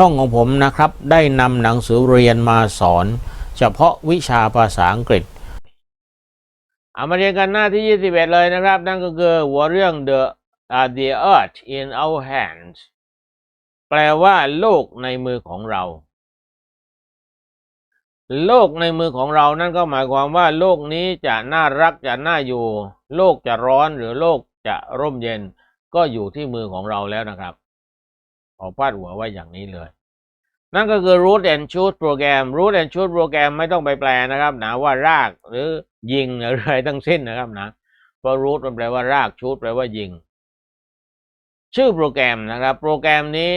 ช่องของผมนะครับ ได้นำหนังสือเรียนมาสอน เฉพาะวิชาภาษาอังกฤษ เอามาเรียนกันหน้าที่ 21 เลยนะครับ นั่นก็คือหัวเรื่อง the uh, the earth in our hands แปลว่า โลกในมือของเรา โลกในมือของเรานั่นก็หมายความว่า โลกนี้จะน่ารักจะน่าอยู่ โลกจะร้อนหรือโลกจะร่มเย็น ก็อยู่ที่มือของเราแล้วนะครับ ขอพาดหัวไว้อย่างนี้เลย นั่นก็คือ root and shoot โปรแกรม root and shoot โปรแกรมไม่ต้องไปแปลนะครับนะว่ารากหรือยิงอะไรทั้งสิ้นนะครับนะเพราะ root มันแปลว่าราก shoot แปลว่ายิง ชื่อโปรแกรมนะครับ โปรแกรมนี้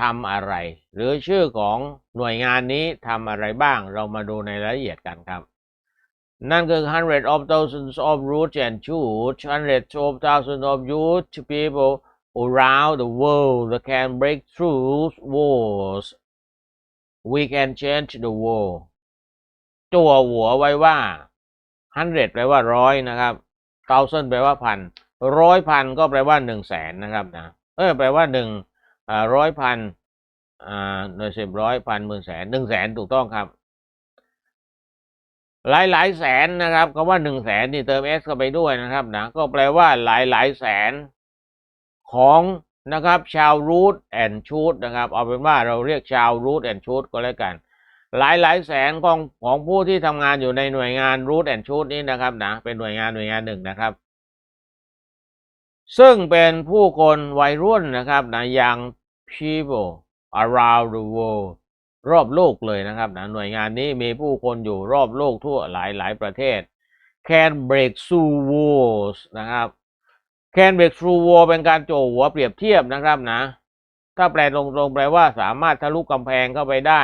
ทำอะไร หรือชื่อของหน่วยงานนี้ทำอะไรบ้าง เรามาดูในรายละเอียดกันครับนั่นคือ hundred of thousands of roots and shoots hundred of thousands of youth people around the world that can break through walls we can change the world ตัวหัวไว้ว่า hundred แปลว่าร้อยนะครับ thousand แปลว่าพันร้อยพันก็แปลว่าหนึ่งแสนนะครับนะ เออแปลว่าหนึ่งร้อยพันอ่าหน่วยสิบร้อยพันหมื่นแสนหนึ่งแสนถูกต้องครับ หลายหลายแสนนะครับคำว่าหนึ่งแสนนี่เติม s เข้าไปด้วยนะครับนะก็แปลว่าหลายหลายแสน ของนะครับชาวรูทแอนชูดนะครับเอาเป็นว่าเราเรียกชาวรูทแอนชูดก็แล้วกัน หลายหลายแสนของของผู้ที่ทำงานอยู่ในหน่วยงานรูทแอนชูดนี้นะครับนะเป็นหน่วยงานหน่วยงานหนึ่งนะครับ ซึ่งเป็นผู้คนวัยรุ่นนะครับนะ young people around the world รอบโลกเลยนะครับนะหน่วยงานนี้มีผู้คนอยู่รอบโลกทั่วหลายหลายประเทศ can break through walls นะครับ can break through wall เป็นการโจหัวเปรียบเทียบนะครับนะ ถ้าแปลตรงๆแปลว่าสามารถทะลุกำแพงเข้าไปได้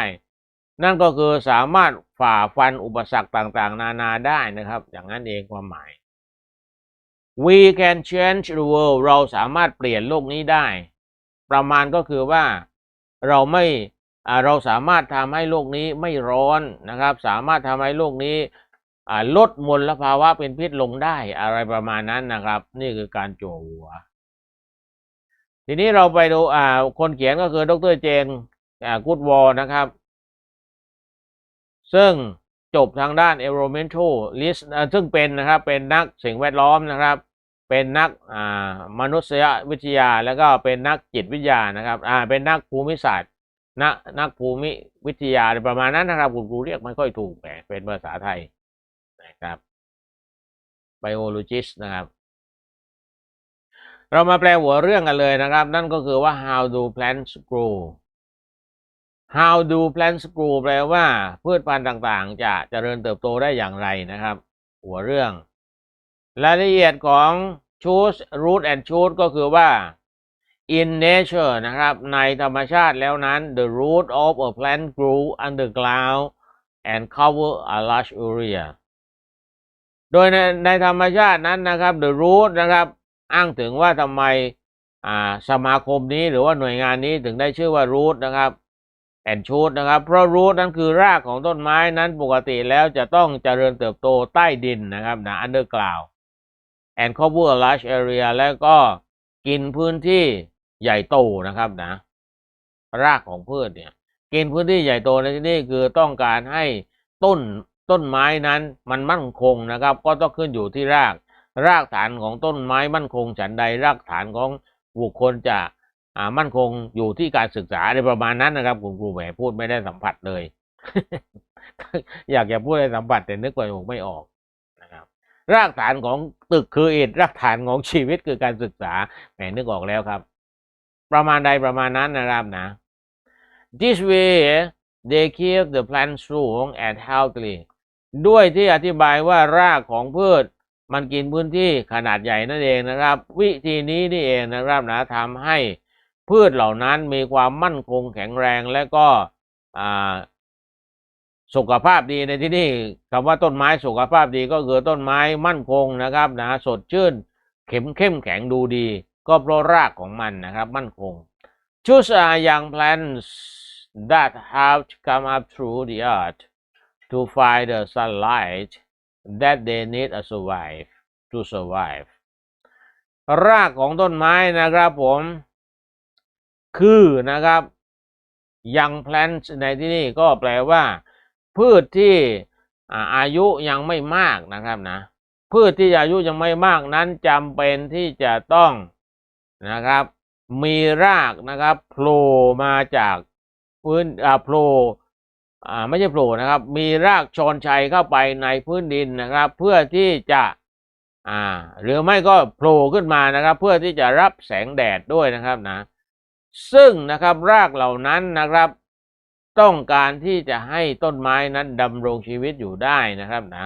นั่นก็คือสามารถฝ่าฟันอุปสรรคต่างๆ นานาได้นะครับ อย่างนั้นเองความหมาย we can change the world เราสามารถเปลี่ยนโลกนี้ได้ ประมาณก็คือว่าเราไม่เราสามารถทำให้โลกนี้ไม่ร้อนนะครับ สามารถทำให้โลกนี้ ลดมลภาวะเป็นพิษลงได้อะไรประมาณนั้นนะครับ นี่คือการโจหัว ทีนี้เราไปดูอ่าคนเขียนก็คือดรเจนกูดวอลนะครับ ซึ่งจบทางด้าน environmental list ซึ่งเป็นนะครับเป็นนักสิ่งแวดล้อมนะครับ เป็นนักมนุษยวิทยาแล้วก็เป็นนักจิตวิทยานะครับอ่าเป็นนักภูมิศาสตร์นักนักภูมิวิทยาอะไรประมาณนั้นนะครับ คุณครูเรียกไม่ค่อยถูกแหมเป็นภาษาไทย นะครับ biologist นะครับ เรามาแปลหัวเรื่องกันเลยนะครับ นั่นก็คือว่า how do plants grow how do plants grow แปลว่าพืชพันธุ์ต่างๆจะเจริญเติบโตได้อย่างไรนะครับ หัวเรื่อง รายละเอียดของ choose root and shoot ก็คือว่า in nature นะครับ ในธรรมชาติแล้วนั้น the root of a plant grew underground and cover a large area โดยในในธรรมชาตินั้นนะครับ the root นะครับ อ้างถึงว่าทำไมสมาคมนี้หรือว่าหน่วยงานนี้ถึงได้ชื่อว่า root นะครับ and shoot นะครับ เพราะ root นั้นคือรากของต้นไม้นั้นปกติแล้วจะต้องเจริญเติบโตใต้ดินนะครับนะ underground and cover a large area แล้วก็กินพื้นที่ใหญ่โตนะครับนะ รากของพืชเนี่ยกินพื้นที่ใหญ่โตในที่นี้คือต้องการให้ต้น ต้นไม้นั้นมันมั่นคงนะครับ ก็ต้องขึ้นอยู่ที่ราก รากฐานของต้นไม้มั่นคงฉันใดรากฐานของบุคคลจะมั่นคงอยู่ที่การศึกษาในประมาณนั้นนะครับคุณครูแหมพูดไม่ได้สัมผัสเลย อยากจะพูดให้สัมผัสแต่นึกไปไม่ออกนะครับ รากฐานของตึกคืออิฐรากฐานของชีวิตคือการศึกษาแหมนึกออกแล้วครับ ประมาณใดประมาณนั้นนะครับนะ this way they keep the plant strong and healthy ด้วยที่อธิบายว่ารากของพืช มันกินพื้นที่ขนาดใหญ่นั่นเองนะครับ วิธีนี้นี่เองนะครับนะทำให้พืชเหล่านั้นมีความมั่นคงแข็งแรงและก็สุขภาพดีในที่นี่คำว่าต้นไม้สุขภาพดีก็คือต้นไม้มั่นคงนะครับนะสดชื่นเข็มเข้มแข็งดูดี ก็เพราะรากของมันนะครับมั่นคง Choose a young plants that have come up through the earth to find the sunlight that they need to survive to survive รากของต้นไม้นะครับผม คือนะครับ young plants ในที่นี่ก็แปลว่า พืชที่อาอายุยังไม่มากนะครับนะ พืชที่อายุยังไม่มากนั้นจำเป็นที่จะต้องนะครับ มีรากนะครับโผล่มาจากพื้นอ่าโผล่ ไม่ใช่โผล่นะครับ มีรากชอนชัยเข้าไปในพื้นดินนะครับ เพื่อที่จะอ่าหรือไม่ก็โผล่ขึ้นมานะครับ เพื่อที่จะรับแสงแดดด้วยนะครับนะ ซึ่งนะครับรากเหล่านั้นนะครับ ต้องการที่จะให้ต้นไม้นั้นดำรงชีวิตอยู่ได้นะครับนะ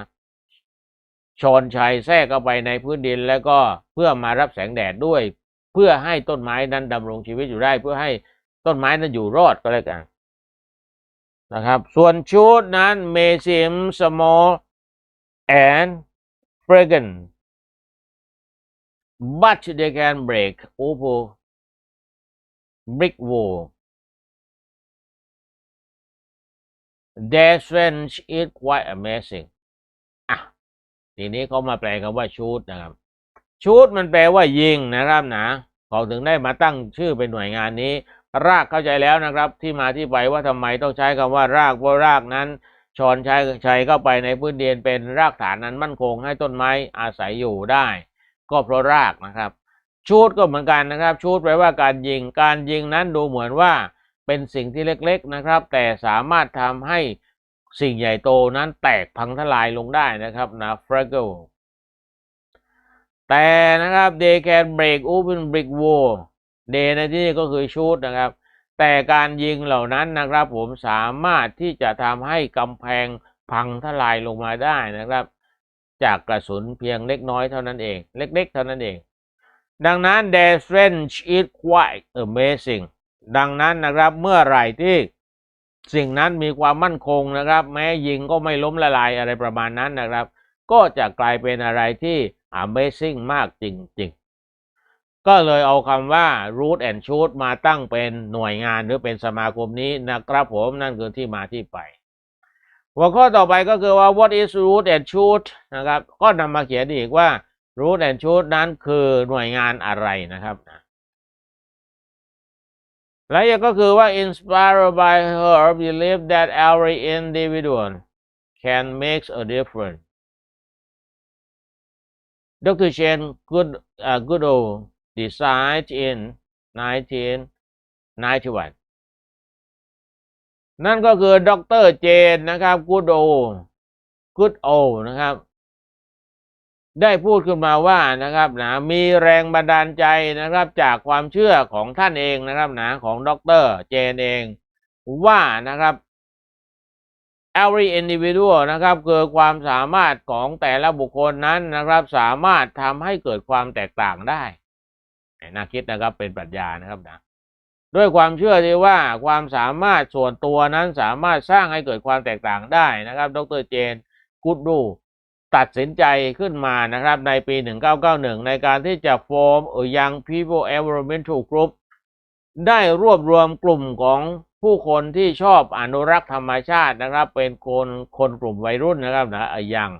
ชอนชัยแทรกเข้าไปในพื้นดินแล้วก็เพื่อมารับแสงแดดด้วย เพื่อให้ต้นไม้นั้นดำรงชีวิตอยู่ได้ เพื่อให้ต้นไม้นั้นอยู่รอดก็แล้วกัน นะครับ ส่วนชุดนั้น may seem small and fragrant but they can break over brick wall their strength is quite amazing อะทีนี้เขามาแปลคำว่าชูดนะครับชูดมันแปลว่ายิงนะครับนะเขาถึงได้มาตั้งชื่อเป็นหน่วยงานนี้ รากเข้าใจแล้วนะครับ ที่มาที่ไปว่าทำไมต้องใช้คำว่ารากเพราะรากนั้นชอนใช้ใช้เข้าไปในพื้นดินเป็นรากฐานนั้นมั่นคงให้ต้นไม้อาศัยอยู่ได้ ก็เพราะรากนะครับ ชูดก็เหมือนกันนะครับ ชูดแปลว่าการยิง การยิงนั้นดูเหมือนว่าเป็นสิ่งที่เล็กๆนะครับ แต่สามารถทำให้สิ่งใหญ่โตนั้นแตกพังทลายลงได้นะครับนะ fragile แต่นะครับ they can break open brick wall they ในที่นี้ก็คือชูดนะครับ แต่การยิงเหล่านั้นนะครับ ผมสามารถที่จะทำให้กำแพงพังทลายลงมาได้นะครับ จากกระสุนเพียงเล็กน้อยเท่านั้นเอง เล็กๆ เท่านั้นเอง ดังนั้น the strength is quite amazing ดังนั้นนะครับเมื่อไหร่ที่สิ่งนั้นมีความมั่นคงนะครับ แม้ยิงก็ไม่ล้มละลายอะไรประมาณนั้นนะครับ ก็จะกลายเป็นอะไรที่ amazing มากจริง ๆ ก็เลยเอาคำว่า root and shoot มาตั้งเป็นหน่วยงานหรือเป็นสมาคมนี้นะครับผมนั่นคือที่มาที่ไป หัวข้อต่อไปก็คือว่า what is root and shoot นะครับ ก็นำมาเขียนอีกว่า root and shoot นั้นคือหน่วยงานอะไรนะครับนะและยังก็คือว่า inspired by her belief that every individual can make a difference Dr. Chen Good uh, Goodall decided in 1991 นั่นก็คือดรเจนนะครับกูดโอกูดโอนะครับ ได้พูดขึ้นมาว่านะครับนะมีแรงบันดาลใจนะครับจากความเชื่อของท่านเองนะครับนะของดรเจนเองว่านะครับ every individual นะครับคือความสามารถของแต่ละบุคคลนั้นนะครับ สามารถทำให้เกิดความแตกต่างได้ น่าคิดนะครับเป็นปรัชญานะครับนะด้วยความเชื่อที่ว่าความสามารถส่วนตัวนั้นสามารถสร้างให้เกิดความแตกต่างได้นะครับ ดรเจนกูดดูตัดสินใจขึ้นมานะครับในปี 1991 ในการที่จะ form a Young People Environmental Group ได้รวบรวมกลุ่มของผู้คนที่ชอบอนุรักษ์ธรรมชาตินะครับ เป็นคนคนกลุ่มวัยรุ่นนะครับนะยัง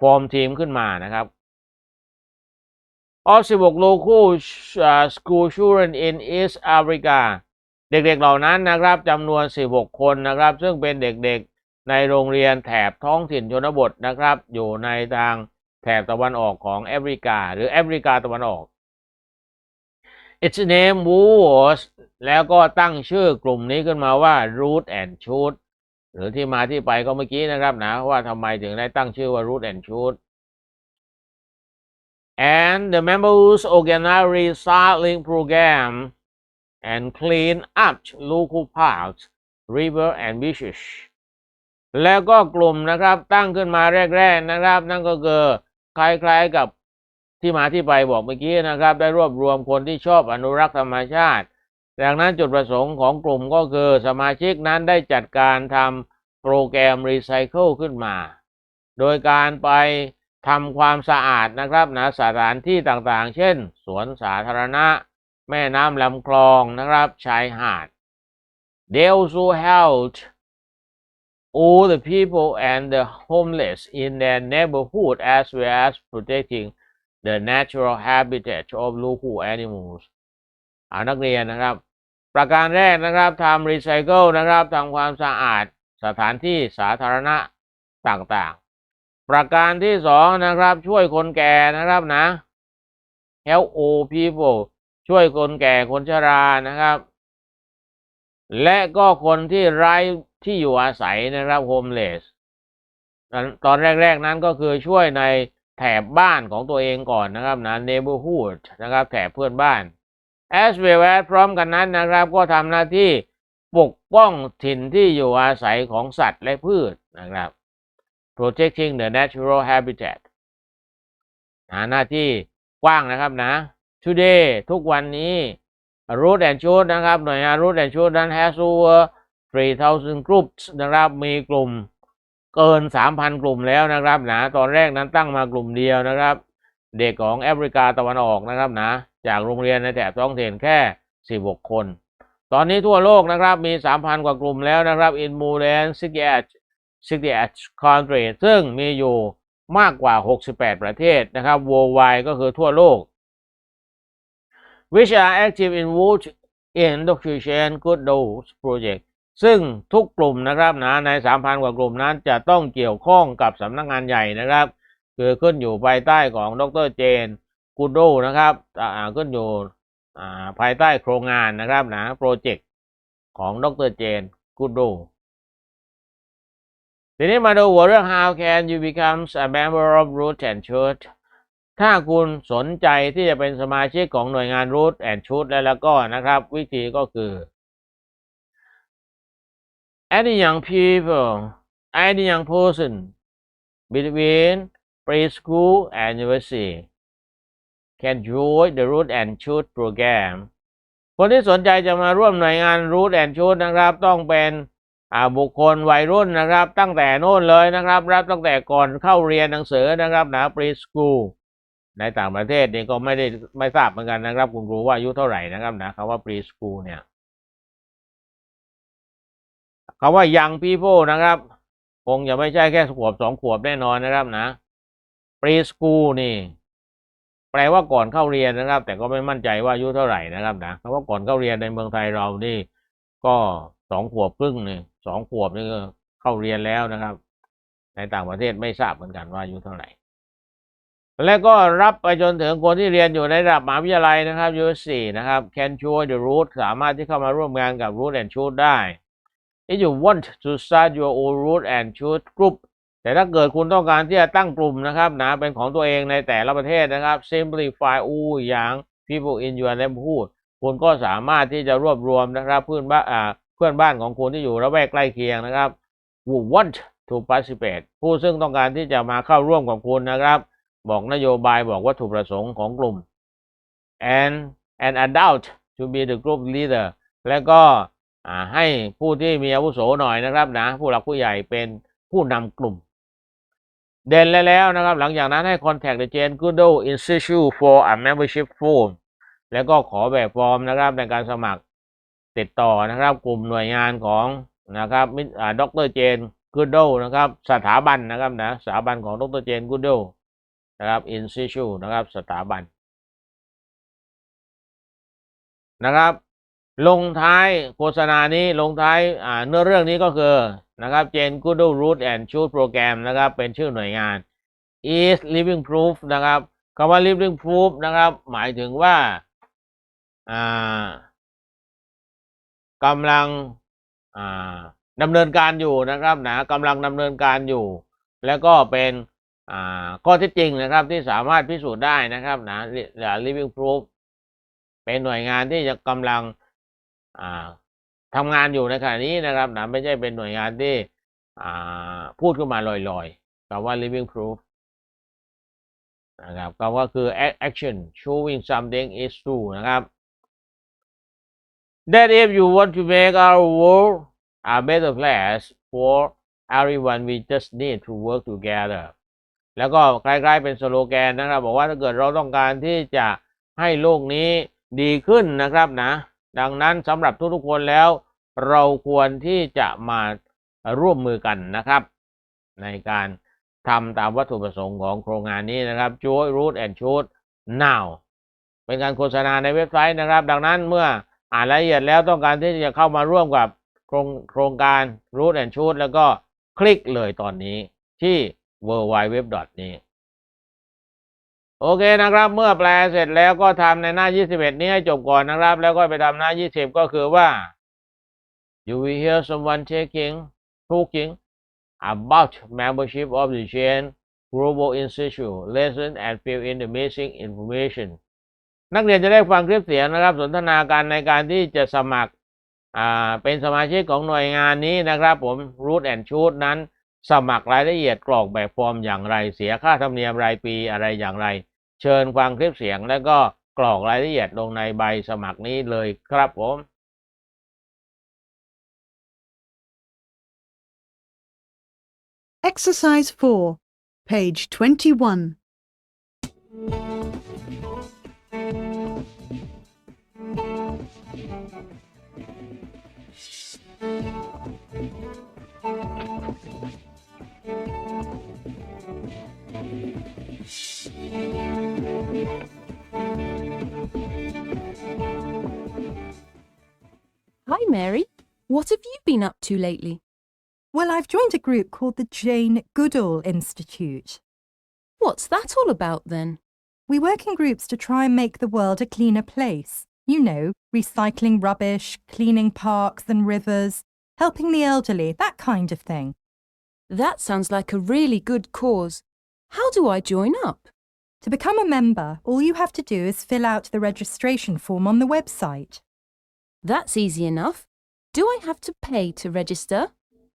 ฟอร์มทีมขึ้นมานะครับ All 16 local school children in East Africa เด็กๆเหล่านั้นนะครับจำนวน 16 คนนะครับ ซึ่งเป็นเด็กๆในโรงเรียนแถบท้องถิ่นชนบทนะครับ อยู่ในทางแถบตะวันออกของแอฟริกา หรือแอฟริกาตะวันออก Its name was แล้วก็ตั้งชื่อกลุ่มนี้ขึ้นมาว่า Root and Shoot หรือที่มาที่ไปก็เมื่อกี้นะครับนะว่าทำไมถึงได้ตั้งชื่อว่า Root and Shoot and the members organize recycling program and clean up local parks river and beaches แล้วก็กลุ่มนะครับตั้งขึ้นมาแรก ๆนะครับ นั่นก็คือคล้ายๆกับที่มาที่ไปบอกเมื่อกี้นะครับ ได้รวบรวมคนที่ชอบอนุรักษ์ธรรมชาติ ดังนั้นจุดประสงค์ของกลุ่มก็คือสมาชิกนั้นได้จัดการทำโปรแกรมรีไซเคิลขึ้นมา โดยการไป ทำความสะอาดนะครับนะสถานที่ต่างๆ เช่น สวนสาธารณะ แม่น้ำลำคลองนะครับ ชายหาด They also helped all the people and the homeless in their neighborhood as well as protecting the natural habitat of local animals อานักเรียนนะครับ ประการแรกนะครับทำรีไซเคิลนะครับทำความสะอาดสถานที่สาธารณะต่างๆ ประการที่สองนะครับ ช่วยคนแก่นะครับนะ help old people ช่วยคนแก่คนชรานะครับ และก็คนที่ไร้ที่อยู่อาศัยนะครับ homeless ตอนแรก ๆนั้นก็คือช่วยในแถบบ้านของตัวเองก่อนนะครับนะ neighborhood นะครับแถบเพื่อนบ้าน as well as พร้อมกันนั้นนะครับ ก็ทำหน้าที่ปกป้องถิ่นที่อยู่อาศัยของสัตว์และพืชนะครับ protecting the natural habitat หาหน้าที่กว้างนะครับนะ today ทุกวันนี้ root and shoot นะครับ หน่วยงาน root and shoot นั้น has over 3,000 groups นะครับ มีกลุ่มเกิน 3,000 กลุ่มแล้วนะครับนะ ตอนแรกนั้นตั้งมากลุ่มเดียวนะครับ เด็กของแอฟริกาตะวันออกนะครับนะ จากโรงเรียนในแถบท้องถิ่นแค่ 16 คน ตอนนี้ทั่วโลกนะครับ มี 3,000 กว่ากลุ่มแล้วนะครับ in more than 68 68 country ซึ่งมีอยู่มากกว่า 68 ประเทศนะครับ worldwide ก็คือทั่วโลก which are active in wood in education good dose project ซึ่งทุกกลุ่มนะครับนะใน 3,000 กว่ากลุ่มนั้นจะต้องเกี่ยวข้องกับสำนักงานใหญ่นะครับ คือขึ้นอยู่ภายใต้ของดรเจนกูโดนะครับขึ้นอยู่ภายใต้โครงงานนะครับนะโปรเจกต์ของดรเจนกูโด ทีนี้มาดูหัวเรื่อง how can you become a member of Root and Church ถ้าคุณสนใจที่จะเป็นสมาชิกของหน่วยงาน Root and Church แล้วแล้วก็นะครับ วิธีก็คือ any young people any young person between preschool and university can join the Root and Shoot program คนที่สนใจจะมาร่วมหน่วยงาน Root and Shoot นะครับ ต้องเป็น บุคคลวัยรุ่นนะครับ ตั้งแต่โน่นเลยนะครับ รับตั้งแต่ก่อนเข้าเรียนหนังสือนะครับนะ preschool ในต่างประเทศนี่ก็ไม่ได้ไม่ทราบเหมือนกันนะครับ คุณรู้ว่าอายุเท่าไหร่นะครับนะคำว่า preschool เนี่ยคำว่า young people นะครับ คงจะไม่ใช่แค่ขวบสองขวบแน่นอนนะครับนะ preschool นี่ แปลว่าก่อนเข้าเรียนนะครับ แต่ก็ไม่มั่นใจว่าอายุเท่าไหร่นะครับนะคำว่าก่อนเข้าเรียนในเมืองไทยเรานี่ก็ สองขวบครึ่งนี่สองขวบนี่ก็เข้าเรียนแล้วนะครับ ในต่างประเทศไม่ทราบเหมือนกันว่าอายุเท่าไหร่ และก็รับไปจนถึงคนที่เรียนอยู่ในระดับมหาวิทยาลัยนะครับ U4 นะครับ can join the root สามารถที่เข้ามาร่วมงานกับ root and shoot ได้ if you want to start your own root and shoot group แต่ถ้าเกิดคุณต้องการที่จะตั้งกลุ่มนะครับนะเป็นของตัวเองในแต่ละประเทศนะครับ simplify อู้อย่าง people in your neighborhood คุณก็สามารถที่จะรวบรวมนะครับเพื่อนบ้านอ่า พื่อนบ้านของคุณที่อยู่ระแวกใกล้เคียงนะครับ who want to participate ผู้ซึ่งต้องการที่จะมาเข้าร่วมกับคุณนะครับ บอกนโยบายบอกวัตถุประสงค์ของกลุ่ม and an adult to be the group leader แล้วก็ให้ผู้ที่มีอาวุโสหน่อยนะครับนะผู้หลักผู้ใหญ่เป็นผู้นำกลุ่ม เด่นแล้วแล้วนะครับ หลังจากนั้นให้ contact the Jane Goodall Institute for a membership form แล้วก็ขอแบบฟอร์มนะครับในการสมัคร ติดต่อนะครับ กลุ่มหน่วยงานของนะครับมิอ่าดรเจนกูโดนะครับ สถาบันนะครับนะสถาบันของดรเจนกูโดนะครับ Institute นะครับ สถาบันนะครับ ลงท้ายโฆษณานี้ลงท้ายเนื้อเรื่องนี้ก็คือนะครับ Jane Goodall Root and Shoot Program นะครับ เป็นชื่อหน่วยงาน is living proof นะครับคำว่า living proof นะครับ หมายถึงว่าอ่า กำลังอ่าดำเนินการอยู่นะครับนะกำลังดำเนินการอยู่ แล้วก็เป็นข้อเท็จจริงนะครับที่สามารถพิสูจน์ได้นะครับนะ living proof เป็นหน่วยงานที่จะกำลังอ่าทำงานอยู่ในขณะนี้นะครับนะไม่ใช่เป็นหน่วยงานที่พูดขึ้นมาลอยๆคำว่า living proof นะครับคำว่าคือ action showing something is true นะครับ that if you want to make our world a better place for everyone we just need to work together แล้วก็ใกล้ๆเป็นสโลแกนนะครับ บอกว่าถ้าเกิดเราต้องการที่จะให้โลกนี้ดีขึ้นนะครับนะ ดังนั้นสำหรับทุกๆคนแล้ว เราควรที่จะมาร่วมมือกันนะครับ ในการทำตามวัตถุประสงค์ของโครงงานนี้นะครับ Joy Root and Shoot Now เป็นการโฆษณาในเว็บไซต์นะครับ ดังนั้นเมื่อ อ่านรายละเอียดแล้วต้องการที่จะเข้ามาร่วมกับโครงโครงการ Root and Shoot แล้วก็คลิกเลยตอนนี้ที่ w w w นี้โอเคนะครับ เมื่อแปลเสร็จแล้วก็ทำในหน้า 21 นี้ให้จบก่อนนะครับ แล้วก็ไปทำหน้า 20 ก็คือว่า you will hear someone taking talking about membership of the chain global institute lesson and fill in the missing information นักเรียนจะได้ฟังคลิปเสียงนะครับ สนทนาการในการที่จะสมัครเป็นสมาชิกของหน่วยงานนี้นะครับ ผม Root and Shoot นั้น สมัครรายละเอียดกรอกแบบฟอร์มอย่างไร เสียค่าธรรมเนียมรายปีอะไรอย่างไร เชิญฟังคลิปเสียง แล้วก็กรอกรายละเอียดลงในใบสมัครนี้เลยครับผม Exercise 4, page 21. Hi, Mary. What have you been up to lately? Well, I've joined a group called the Jane Goodall Institute. What's that all about then? We work in groups to try and make the world a cleaner place. You know, recycling rubbish, cleaning parks and rivers, helping the elderly, that kind of thing. That sounds like a really good cause. How do I join up? To become a member, all you have to do is fill out the registration form on the website. That's easy enough. Do I have to pay to register?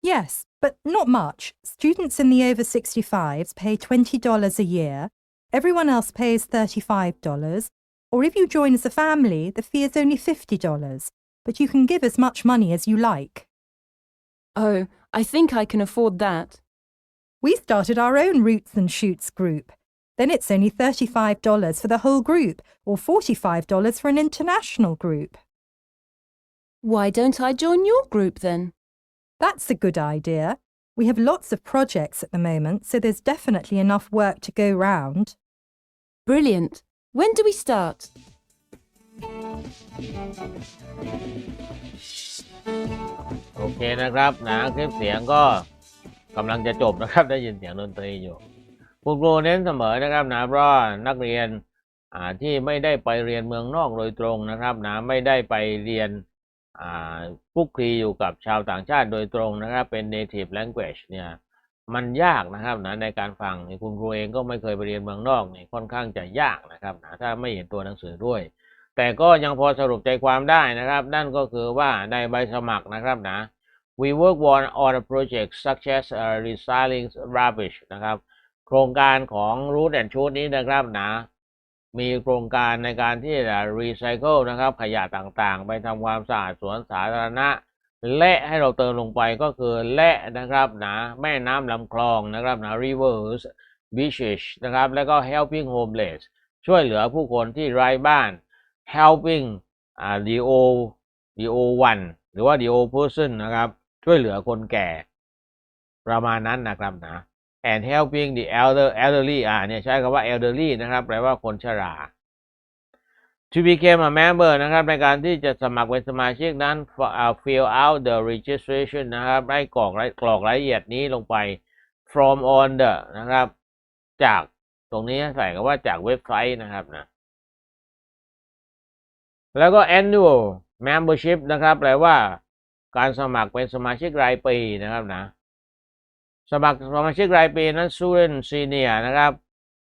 Yes, but not much. Students in the over 65s pay $20 a year, everyone else pays $35, or if you join as a family, the fee is only $50, but you can give as much money as you like. Oh, I think I can afford that. We started our own Roots and Shoots group Then it's only $35 for the whole group, or $45 for an international group. Why don't I join your group then? That's a good idea. We have lots of projects at the moment, so there's definitely enough work to go round. Brilliant. When do we start? โอเคนะครับนะคลิปเสียงก็กำลังจะจบนะครับ ได้ยินเสียงดนตรีอยู่ คุณครูเน้นเสมอนะครับนะเพราะนักเรียนที่ไม่ได้ไปเรียนเมืองนอกโดยตรงนะครับนะไม่ได้ไปเรียนคุกคีอยู่กับชาวต่างชาติโดยตรงนะครับ เป็น native language เนี่ยมันยากนะครับนะในการฟังคุณครูเองก็ไม่เคยไปเรียนเมืองนอกนี่ค่อนข้างจะยากนะครับนะถ้าไม่เห็นตัวหนังสือด้วย แต่ก็ยังพอสรุปใจความได้นะครับ นั่นก็คือว่าในใบสมัครนะครับนะ we work on on a project such as uh, recycling rubbish นะครับ โครงการของ Root and Shoot นี้นะครับนะมีโครงการในการที่จะ recycle นะครับ ขยะต่างๆ ไปทำความสะอาดสวนสาธารณะ และให้เราเติมลงไปก็คือและนะครับนะแม่น้ำลำคลองนะครับนะ rivers beaches นะครับ แล้วก็ helping homeless ช่วยเหลือผู้คนที่ไร้บ้าน helping อ่า the old the old one หรือว่า the old person นะครับ ช่วยเหลือคนแก่ ประมาณนั้นนะครับนะ and helping the elder elderly อ่าเนี่ยใช้คำว่า elderly นะครับ แปลว่าคนชรา to become a member นะครับ ในการที่จะสมัครเป็นสมาชิกนั้น fill out the registration นะครับได้กรอกกรอกรายละเอียดนี้ลงไป from on the นะครับ จากตรงนี้ใส่คำว่าจากเว็บไซต์นะครับนะแล้วก็ annual membership นะครับ แปลว่าการสมัครเป็นสมาชิกรายปีนะครับนะ สมัครสมาชิกรายปีนั้น student senior นะครับ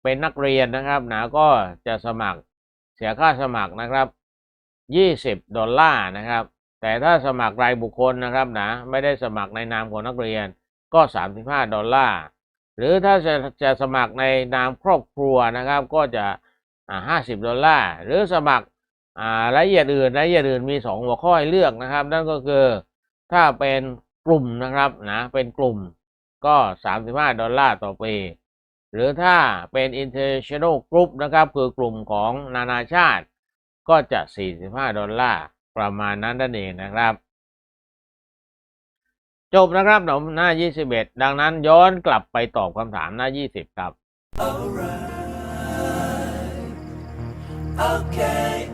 เป็นนักเรียนนะครับนะก็จะสมัครเสียค่าสมัครนะครับ20ดอลลาร์นะครับ แต่ถ้าสมัครรายบุคคลนะครับนะไม่ได้สมัครในนามของนักเรียนก็35ดอลลาร์หรือถ้าจะจะสมัครในนามครอบครัวนะครับ ก็จะอ่า50ดอลลาร์หรือสมัครรายละเอียดอื่นรายละเอียดอื่นมี2หัวข้อให้เลือกนะครับ นั่นก็คือถ้าเป็นกลุ่มนะครับนะเป็นกลุ่ม ก็ 35 ดอลลาร์ต่อปีหรือถ้าเป็น international group นะครับ คือกลุ่มของนานาชาติ ก็จะ 45 ดอลลาร์ ประมาณนั้นนั่นเองนะครับ จบนะครับผมหน้า 21 ดังนั้นย้อนกลับไปตอบคำถามหน้า 20 ครับ Okay,